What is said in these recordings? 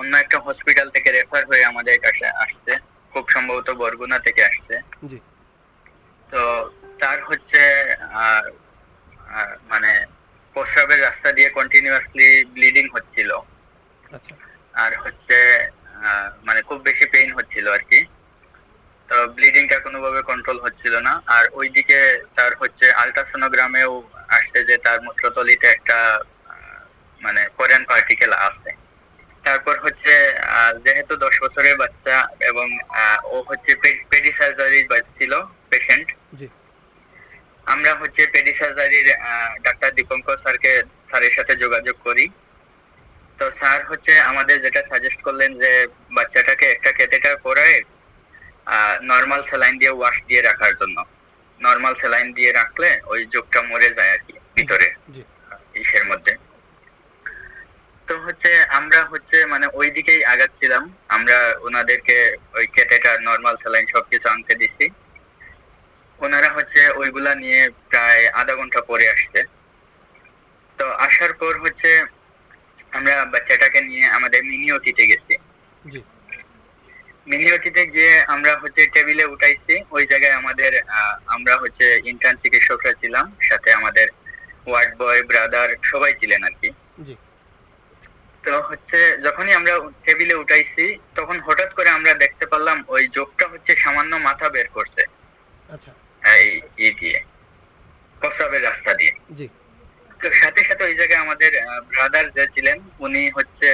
অন্য একটা হসপিটাল থেকে রেফার হয়ে আমাদের কাছে আসছে খুব সম্ভবত বরগুনা থেকে আসছে। তো তার হচ্ছে মানে প্রস্রাবের রাস্তা দিয়ে কন্টিনিউয়াসলি ব্লিডিং হচ্ছিল। আচ্ছা। আর হচ্ছে মানে খুব বেশি পেইন হচ্ছিল আর কি। তো ব্লিডিংটা কোনোভাবে কন্ট্রোল হচ্ছিল না। আর ওইদিকে তার হচ্ছে আলট্রাসোনোগ্রামেও আসছে যে তার মূত্রতলিতে একটা মানে ফরেন পার্টিকেল আছে। তারপর হচ্ছে যেহেতু দশ বছরের বাচ্চা এবং ও হচ্ছে পেডি সার্জারি ছিল পেশেন্ট আমরা হচ্ছে পেডি সার্জারির ডাক্তার দীপঙ্কর স্যারকে স্যারের সাথে যোগাযোগ করি। তো স্যার হচ্ছে আমাদের যেটা সাজেস্ট করলেন যে বাচ্চাটাকে একটা ক্যাথেটার পরে নর্মাল স্যালাইন দিয়ে ওয়াশ দিয়ে রাখার জন্য। নর্মাল স্যালাইন দিয়ে রাখলে ওই যোগটা মরে যায় আর কি ভিতরে। ইসের মধ্যে। হচ্ছে আমরা হচ্ছে মানে ওই দিকেই আগাচ্ছিলাম। আমরা ওনাদেরকে ওই ক্যাথেটার নর্মাল স্যালাইন সবকিছু আনতে দিছি। ওনারা হচ্ছে ওইগুলা নিয়ে প্রায় আধা ঘণ্টা পরে আসছে। তো আসার পর হচ্ছে আমরা বাচ্চাটাকে নিয়ে আমাদের মিনি ওটিতে গেছি। মিনি ওটিতে গিয়ে আমরা হচ্ছে টেবিলে উঠাইছি। ওই জায়গায় আমাদের আমরা হচ্ছে ইন্টার্ন চিকিৎসকরা ছিলাম। সাথে আমাদের ওয়ার্ড বয় ব্রাদার সবাই ছিলেন আর কি। তো হচ্ছে যখনই আমরা টেবিলে উঠাইছি তখন হঠাৎ করে আমরা দেখতে পারলাম ওই যোগটা হচ্ছে সামান্য মাথা বের করছে। আচ্ছা। এই দিয়ে প্রস্রাবের রাস্তা দিয়ে। জি। তো সাথে সাথে ওই জায়গায় আমাদের ব্রাদার যে ছিলেন উনি হচ্ছে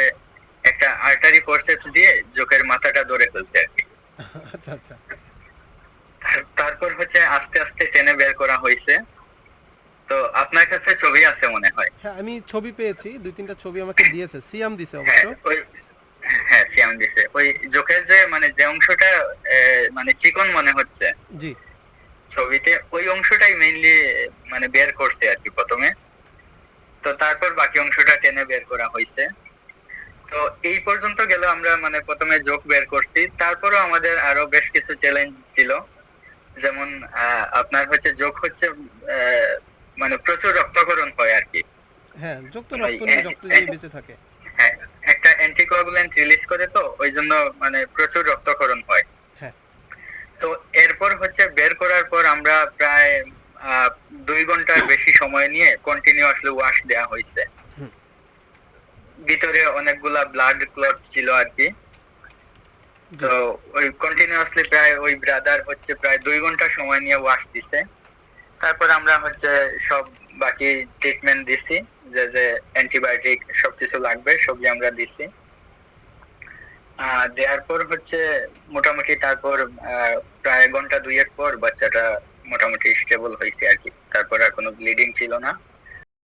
একটা আর্টারি ফোর্সেপস দিয়ে জোকের মাথাটা ধরে ফেলছে আর কি। আচ্ছা আচ্ছা। তারপর হচ্ছে আস্তে আস্তে টেনে বের করা হয়েছে। তো আপনার কাছে ছবি আছে মনে হয়? হ্যাঁ আমি ছবি পেয়েছি দুই তিনটা ছবি আমাকে দিয়েছে সিয়াম দিছে হ্যাঁ অবশ্য হ্যাঁ সিয়াম দিছে। ওই জোকের যে মানে যে অংশটা মানে চিকন মনে হচ্ছে জি। ছবিতে ওই অংশটাই মেইনলি মানে বের করছে আর কি প্রথমে। তো তারপর বাকি অংশটা টেনে বের করা হয়েছে তো এই পর্যন্ত গেল আমরা মানে প্রথমে যোগ বের করছি। তারপরও আমাদের আরও বেশ কিছু চ্যালেঞ্জ ছিল যেমন আহ, আপনার হচ্ছে যোগ হচ্ছে আহ, মানে প্রচুর রক্তকরণ হয় আর কি। হ্যাঁ যুক্ত রক্ত দিয়ে বেঁচে থাকে। হ্যাঁ একটা অ্যান্টিকোয়াগুলেন্ট রিলিজ করে তো ওই জন্য মানে প্রচুর রক্তকরণ হয়। হ্যাঁ। তো এরপর হচ্ছে বের করার পর আমরা প্রায় দুই ঘণ্টার বেশি সময় নিয়ে কন্টিনিউয়াসলি ওয়াশ দেওয়া হয়েছে। ভিতরে অনেকগুলা ব্লাড ক্লট ছিল আর কি। তো ওই কন্টিনিউয়াসলি প্রায় ওই ব্রাদার হচ্ছে প্রায় দুই ঘণ্টা সময় নিয়ে ওয়াশ দিছে। তারপর আমরা হচ্ছে সব বাকি ট্রিটমেন্ট দিছি, যে যে অ্যান্টিবায়োটিক সবকিছু লাগবে, সবজি আমরা দিছি। দেওয়ার পর হচ্ছে মোটামুটি তারপর প্রায় ঘণ্টা দুইয়ের পর বাচ্চাটা মোটামুটি স্টেবল হয়েছে আর কি। তারপর আর কোনো ব্লিডিং ছিল না।